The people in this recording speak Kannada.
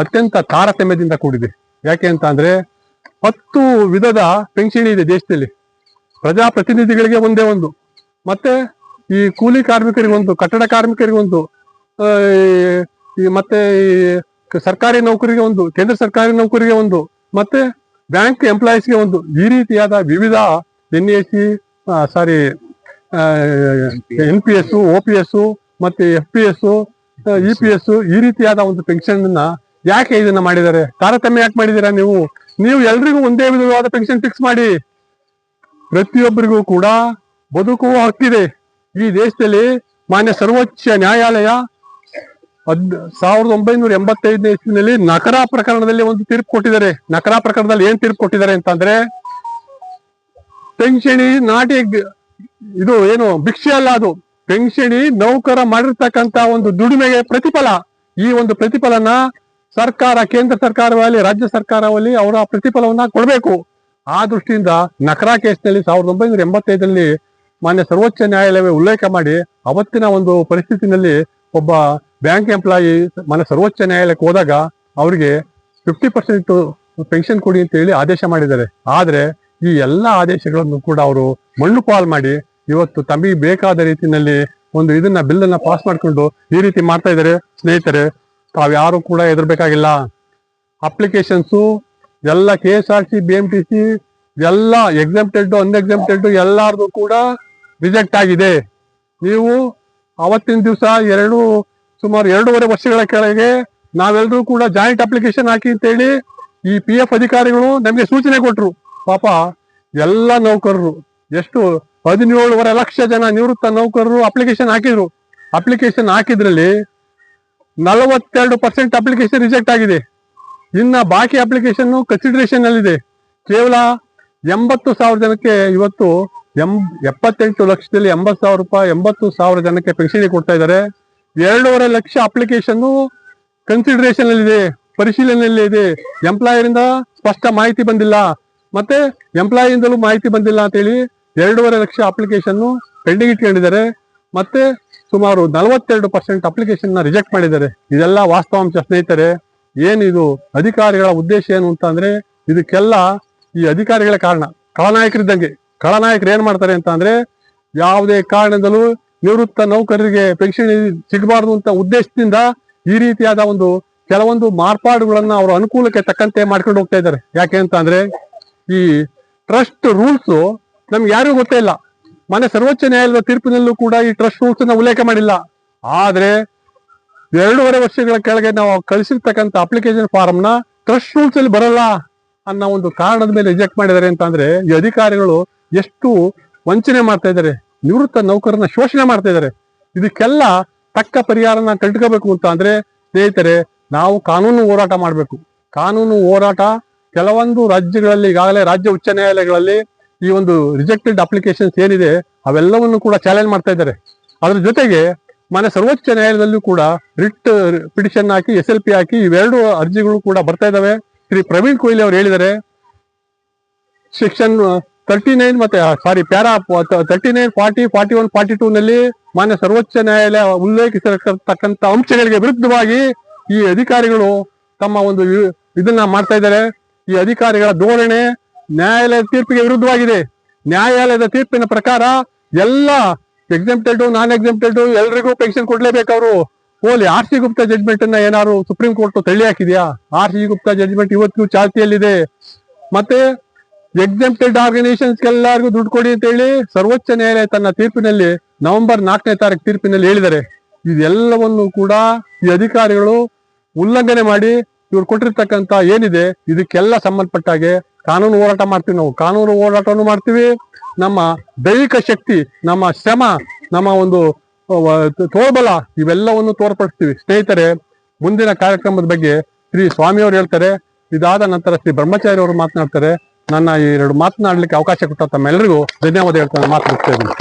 ಅತ್ಯಂತ ತಾರತಮ್ಯದಿಂದ ಕೂಡಿದೆ. ಯಾಕೆ ಅಂತ ಅಂದ್ರೆ ಹತ್ತು ವಿಧದ ಪೆನ್ಷನ್ ಇದೆ ದೇಶದಲ್ಲಿ. ಪ್ರಜಾಪ್ರತಿನಿಧಿಗಳಿಗೆ ಒಂದೇ ಒಂದು. ಮತ್ತೆ ಈ ಕೂಲಿ ಕಾರ್ಮಿಕರಿಗೆ ಒಂದು, ಕಟ್ಟಡ ಕಾರ್ಮಿಕರಿಗೆ ಒಂದು ಮತ್ತೆ ಈ ಸರ್ಕಾರಿ ನೌಕರಿಗೆ ಒಂದು, ಕೇಂದ್ರ ಸರ್ಕಾರಿ ನೌಕರಿಗೆ ಒಂದು, ಮತ್ತೆ ಬ್ಯಾಂಕ್ ಎಂಪ್ಲಾಯೀಸ್ಗೆ ಒಂದು. ಈ ರೀತಿಯಾದ ವಿವಿಧ N S C sorry N P S O P S, ಮತ್ತೆ F P S E P S ಈ ರೀತಿಯಾದ ಒಂದು ಪೆನ್ಷನ್ ಯಾಕೆ ಇದನ್ನ ಮಾಡಿದ್ದಾರೆ? ತಾರತಮ್ಯ ಯಾಕೆ ಮಾಡಿದ್ದೀರಾ ನೀವು? ನೀವು ಎಲ್ರಿಗೂ ಒಂದೇ ವಿಧವಾದ ಪೆನ್ಷನ್ ಫಿಕ್ಸ್ ಮಾಡಿ. ಪ್ರತಿಯೊಬ್ಬರಿಗೂ ಕೂಡ ಬದುಕುವ ಹಕ್ಕಿದೆ. ಈ ದೇಶದಲ್ಲಿ ಮಾನ್ಯ ಸರ್ವೋಚ್ಚ ನ್ಯಾಯಾಲಯ ಸಾವಿರದ ಒಂಬೈನೂರ ಎಂಬತ್ತೈದನೇ ಇಸ್ವಿನಲ್ಲಿ ನಕರಾ ಪ್ರಕರಣದಲ್ಲಿ ಒಂದು ತೀರ್ಪು ಕೊಟ್ಟಿದ್ದಾರೆ. ನಕರಾ ಪ್ರಕರಣದಲ್ಲಿ ಏನ್ ತೀರ್ಪು ಕೊಟ್ಟಿದ್ದಾರೆ ಅಂತಂದ್ರೆ ಪೆನ್ಷನಿ ನಾಟಿ ಇದು ಏನು ಭಿಕ್ಷೆ ಅಲ್ಲ ಅದು. ಪೆನ್ಷನಿ ನೌಕರ ಮಾಡಿರ್ತಕ್ಕಂತ ಒಂದು ದುಡಿಮೆಗೆ ಪ್ರತಿಫಲ. ಈ ಒಂದು ಪ್ರತಿಫಲನ ಸರ್ಕಾರ, ಕೇಂದ್ರ ಸರ್ಕಾರವಲ್ಲಿ, ರಾಜ್ಯ ಸರ್ಕಾರವಲ್ಲಿ ಅವರ ಪ್ರತಿಫಲವನ್ನ ಕೊಡಬೇಕು. ಆ ದೃಷ್ಟಿಯಿಂದ ನಕರಾ ಕೇಸ್ನಲ್ಲಿ ಸಾವಿರದ ಒಂಬೈನೂರ ಎಂಬತ್ತೈದರಲ್ಲಿ ಮಾನ್ಯ ಸರ್ವೋಚ್ಚ ನ್ಯಾಯಾಲಯವೇ ಉಲ್ಲೇಖ ಮಾಡಿ, ಅವತ್ತಿನ ಒಂದು ಪರಿಸ್ಥಿತಿನಲ್ಲಿ ಒಬ್ಬ ಬ್ಯಾಂಕ್ ಎಂಪ್ಲಾಯಿ ಮಾನ್ಯ ಸರ್ವೋಚ್ಚ ನ್ಯಾಯಾಲಯಕ್ಕೆ ಹೋದಾಗ ಅವರಿಗೆ ಫಿಫ್ಟಿ ಪರ್ಸೆಂಟ್ ಪೆನ್ಷನ್ ಕೊಡಿ ಅಂತ ಹೇಳಿ ಆದೇಶ ಮಾಡಿದ್ದಾರೆ. ಆದ್ರೆ ಈ ಎಲ್ಲಾ ಆದೇಶಗಳನ್ನು ಕೂಡ ಅವರು ಮಣ್ಣು ಪಾಲ್ ಮಾಡಿ ಇವತ್ತು ತಮಗೆ ಬೇಕಾದ ರೀತಿಯಲ್ಲಿ ಒಂದು ಇದನ್ನ ಬಿಲ್ ಅನ್ನ ಪಾಸ್ ಮಾಡ್ಕೊಂಡು ಈ ರೀತಿ ಮಾಡ್ತಾ ಇದ್ದಾರೆ. ಸ್ನೇಹಿತರೆ ತಾವ್ಯಾರು ಕೂಡ ಹೆದರ್ಬೇಕಾಗಿಲ್ಲ. ಅಪ್ಲಿಕೇಶನ್ಸು, ಎಲ್ಲ K S R C B M T C ಎಲ್ಲ ಎಕ್ಸೆಂಪ್ಟೆಡ್ ಅನ್ಎಕ್ಸೆಂಪ್ಟೆಡ್ ಎಲ್ಲಾರ್ದು ಕೂಡ ರಿಜೆಕ್ಟ್ ಆಗಿದೆ. ನೀವು ಅವತ್ತಿನ ದಿವಸ ಎರಡು, ಸುಮಾರು ಎರಡೂವರೆ ವರ್ಷಗಳ ಕೆಳಗೆ ನಾವೆಲ್ಲರೂ ಕೂಡ ಜಾಯಿಂಟ್ ಅಪ್ಲಿಕೇಶನ್ ಹಾಕಿ ಅಂತೇಳಿ ಈ ಪಿ ಎಫ್ ಅಧಿಕಾರಿಗಳು ನಮಗೆ ಸೂಚನೆ ಕೊಟ್ಟರು ಪಾಪ ಎಲ್ಲ ನೌಕರರು, ಎಷ್ಟು ಹದಿನೇಳುವರೆ ಲಕ್ಷ ಜನ ನಿವೃತ್ತ ನೌಕರರು ಅಪ್ಲಿಕೇಶನ್ ಹಾಕಿದ್ರು. ಅಪ್ಲಿಕೇಶನ್ ಹಾಕಿದ್ರಲ್ಲಿ ನಲವತ್ತೆರಡು ಪರ್ಸೆಂಟ್ ಅಪ್ಲಿಕೇಶನ್ ರಿಜೆಕ್ಟ್ ಆಗಿದೆ. ಇನ್ನ ಬಾಕಿ ಅಪ್ಲಿಕೇಶನ್ ಕನ್ಸಿಡರೇಷನ್ ಅಲ್ಲಿದೆ ಕೇವಲ ಎಂಬತ್ತು ಸಾವಿರ ಜನಕ್ಕೆ ಇವತ್ತು ಎಂ, ಎಪ್ಪತ್ತೆಂಟು ಲಕ್ಷದಲ್ಲಿ ಎಂಬತ್ತು ಸಾವಿರ ರೂಪಾಯಿ, ಎಂಬತ್ತು ಸಾವಿರ ಜನಕ್ಕೆ ಪೆನ್ಷನ್ ಕೊಡ್ತಾ ಇದ್ದಾರೆ. ಎರಡೂವರೆ ಲಕ್ಷ ಅಪ್ಲಿಕೇಶನ್ ಕನ್ಸಿಡರೇಷನ್ ಅಲ್ಲಿದೆ ಪರಿಶೀಲನೆಯಲ್ಲಿ ಇದೆ. ಎಂಪ್ಲಾಯರ್ ಇಂದ ಸ್ಪಷ್ಟ ಮಾಹಿತಿ ಬಂದಿಲ್ಲ. ಮತ್ತೆ ಎಂಪ್ಲಾಯಿಂದಲೂ ಮಾಹಿತಿ ಬಂದಿಲ್ಲ ಅಂತ ಹೇಳಿ ಎರಡೂವರೆ ಲಕ್ಷ ಅಪ್ಲಿಕೇಶನ್ ಪೆಂಡಿಂಗ್ ಇಟ್ಕೊಂಡಿದ್ದಾರೆ. ಮತ್ತೆ ಸುಮಾರು ನಲವತ್ತೆರಡು ಪರ್ಸೆಂಟ್ ಅಪ್ಲಿಕೇಶನ್ನ ರಿಜೆಕ್ಟ್ ಮಾಡಿದ್ದಾರೆ. ಇದೆಲ್ಲ ವಾಸ್ತವಾಂಶ ಸ್ನೇಹಿತರೆ, ಏನಿದು ಅಧಿಕಾರಿಗಳ ಉದ್ದೇಶ ಏನು ಅಂತ ಅಂದ್ರೆ, ಇದಕ್ಕೆಲ್ಲ ಈ ಅಧಿಕಾರಿಗಳ ಕಾರಣ. ಖಳನಾಯಕರಿದ್ದಂಗೆ. ಖಳನಾಯಕರು ಏನ್ ಮಾಡ್ತಾರೆ ಅಂತ ಅಂದ್ರೆ, ಯಾವುದೇ ಕಾರಣದಲ್ಲೂ ನಿವೃತ್ತ ನೌಕರರಿಗೆ ಪೆನ್ಷನ್ ಸಿಗಬಾರದು ಅಂತ ಉದ್ದೇಶದಿಂದ ಈ ರೀತಿಯಾದ ಒಂದು ಕೆಲವೊಂದು ಮಾರ್ಪಾಡುಗಳನ್ನ ಅವರ ಅನುಕೂಲಕ್ಕೆ ತಕ್ಕಂತೆ ಮಾಡ್ಕೊಂಡು ಹೋಗ್ತಾ ಇದ್ದಾರೆ. ಯಾಕೆ ಅಂತ ಅಂದ್ರೆ, ಈ ಟ್ರಸ್ಟ್ ರೂಲ್ಸ್ ನಮ್ಗೆ ಯಾರಿಗೂ ಗೊತ್ತೇ ಇಲ್ಲ. ಮನೆ ಸರ್ವೋಚ್ಚ ನ್ಯಾಯಾಲಯದ ತೀರ್ಪಿನಲ್ಲೂ ಕೂಡ ಈ ಟ್ರಸ್ಟ್ ರೂಲ್ಸ್ನ ಉಲ್ಲೇಖ ಮಾಡಿಲ್ಲ. ಆದ್ರೆ ಎರಡೂವರೆ ವರ್ಷಗಳ ಕೆಳಗೆ ನಾವು ಕಳಿಸಿರ್ತಕ್ಕಂಥ ಅಪ್ಲಿಕೇಶನ್ ಫಾರ್ಮ್ನ ಟ್ರಸ್ಟ್ ರೂಲ್ಸ್ ಅಲ್ಲಿ ಬರಲ್ಲ ಅನ್ನೋ ಒಂದು ಕಾರಣದ ಮೇಲೆ ರಿಜೆಕ್ಟ್ ಮಾಡಿದ್ದಾರೆ ಅಂತ ಅಂದ್ರೆ ಈ ಅಧಿಕಾರಿಗಳು ಎಷ್ಟು ವಂಚನೆ ಮಾಡ್ತಾ ಇದ್ದಾರೆ. ನಿವೃತ್ತ ನೌಕರನ್ನ ಶೋಷಣೆ ಮಾಡ್ತಾ ಇದ್ದಾರೆ. ಇದಕ್ಕೆಲ್ಲ ತಕ್ಕ ಪರಿಹಾರನ ಕಂಡುಕೋಬೇಕು ಅಂತ ಅಂದ್ರೆ, ಸ್ನೇಹಿತರೆ, ನಾವು ಕಾನೂನು ಹೋರಾಟ ಮಾಡಬೇಕು. ಕಾನೂನು ಹೋರಾಟ ಕೆಲವೊಂದು ರಾಜ್ಯಗಳಲ್ಲಿ, ಈಗಾಗಲೇ ರಾಜ್ಯ ಉಚ್ಚ ನ್ಯಾಯಾಲಯಗಳಲ್ಲಿ ಈ ಒಂದು ರಿಜೆಕ್ಟೆಡ್ ಅಪ್ಲಿಕೇಶನ್ಸ್ ಏನಿದೆ, ಅವೆಲ್ಲವನ್ನು ಕೂಡ ಚಾಲೆಂಜ್ ಮಾಡ್ತಾ ಇದ್ದಾರೆ. ಅದರ ಜೊತೆಗೆ ಮನೆ ಸರ್ವೋಚ್ಚ ನ್ಯಾಯಾಲಯದಲ್ಲೂ ಕೂಡ ರಿಟ್ ಪಿಟಿಷನ್ ಹಾಕಿ ಎಸ್ ಎಲ್ ಪಿ ಹಾಕಿ, ಇವೆರಡು ಅರ್ಜಿಗಳು ಕೂಡ ಬರ್ತಾ ಇದಾವೆ ಶ್ರೀ ಪ್ರವೀಣ್ ಕೊಹ್ಲಿ ಅವರು ಹೇಳಿದ್ದಾರೆ. ಸೆಕ್ಷನ್ ತರ್ಟಿ ನೈನ್ ಮತ್ತೆ sorry para thirty nine forty forty one forty two ನಲ್ಲಿ ಮಾನ್ಯ ಸರ್ವೋಚ್ಚ ನ್ಯಾಯಾಲಯ ಉಲ್ಲೇಖಿಸಿರತಕ್ಕಂತ ಅಂಶಗಳಿಗೆ ವಿರುದ್ಧವಾಗಿ ಈ ಅಧಿಕಾರಿಗಳು ತಮ್ಮ ಒಂದು ಇದನ್ನ ಮಾಡ್ತಾ ಇದ್ದಾರೆ. ಈ ಅಧಿಕಾರಿಗಳ ಧೋರಣೆ ನ್ಯಾಯಾಲಯದ ತೀರ್ಪಿಗೆ ವಿರುದ್ಧವಾಗಿದೆ. ನ್ಯಾಯಾಲಯದ ತೀರ್ಪಿನ ಪ್ರಕಾರ ಎಲ್ಲ ಎಕ್ಸೆಂಪ್ಟೆಡ್ ನಾನ್ ಎಕ್ಸೆಂಪ್ಟೆಡ್ ಎಲ್ರಿಗೂ ಪೆನ್ಷನ್ ಕೊಡ್ಲೇಬೇಕು ಅವರು. ಹೋಲಿ ಆರ್ ಸಿ ಗುಪ್ತಾ ಜಡ್ಜ್ಮೆಂಟ್ ಅನ್ನ ಏನಾದ್ರು ಸುಪ್ರೀಂ ಕೋರ್ಟ್ ತಳ್ಳಿ ಹಾಕಿದ್ಯಾ? ಆರ್ ಸಿ ಗುಪ್ತಾ ಜಡ್ಜ್ಮೆಂಟ್ ಇವತ್ತಿಗೂ ಚಾಲ್ತಿಯಲ್ಲಿದೆ. ಮತ್ತೆ ಎಕ್ಸೆಂಪ್ಟೆಡ್ ಆರ್ಗನೈಸೇಷನ್ಸ್ ಎಲ್ಲರಿಗೂ ದುಡ್ಡು ಕೊಡಿ ಅಂತ ಹೇಳಿ ಸರ್ವೋಚ್ಚ ನ್ಯಾಯಾಲಯ ತನ್ನ ತೀರ್ಪಿನಲ್ಲಿ ನವೆಂಬರ್ ನಾಲ್ಕನೇ ತಾರೀಕು ತೀರ್ಪಿನಲ್ಲಿ ಹೇಳಿದ್ದಾರೆ. ಇದೆಲ್ಲವನ್ನು ಕೂಡ ಈ ಅಧಿಕಾರಿಗಳು ಉಲ್ಲಂಘನೆ ಮಾಡಿ ಇವ್ರು ಕೊಟ್ಟಿರ್ತಕ್ಕಂತ ಏನಿದೆ, ಇದಕ್ಕೆಲ್ಲ ಸಂಬಂಧಪಟ್ಟಾಗೆ ಕಾನೂನು ಹೋರಾಟ ಮಾಡ್ತೀವಿ ನಾವು. ಕಾನೂನು ಹೋರಾಟವನ್ನು ಮಾಡ್ತೀವಿ. ನಮ್ಮ ದೈಹಿಕ ಶಕ್ತಿ, ನಮ್ಮ ಶ್ರಮ, ನಮ್ಮ ಒಂದು ತೋಳ್ಬಲ ಇವೆಲ್ಲವನ್ನು ತೋರ್ಪಡಿಸ್ತೀವಿ. ಸ್ನೇಹಿತರೆ, ಮುಂದಿನ ಕಾರ್ಯಕ್ರಮದ ಬಗ್ಗೆ ಶ್ರೀ ಸ್ವಾಮಿಯವರು ಹೇಳ್ತಾರೆ. ಇದಾದ ನಂತರ ಶ್ರೀ ಬ್ರಹ್ಮಚಾರಿ ಅವರು ಮಾತನಾಡ್ತಾರೆ. ನನ್ನ ಈ ಎರಡು ಮಾತನಾಡ್ಲಿಕ್ಕೆ ಅವಕಾಶ ಕೊಟ್ಟ ತಮ್ಮೆಲ್ಲರಿಗೂ ಧನ್ಯವಾದ ಹೇಳ್ತಾರೆ ಮಾತು ಮುಗಿಸ್ತಾ ಇದ್ದೀನಿ.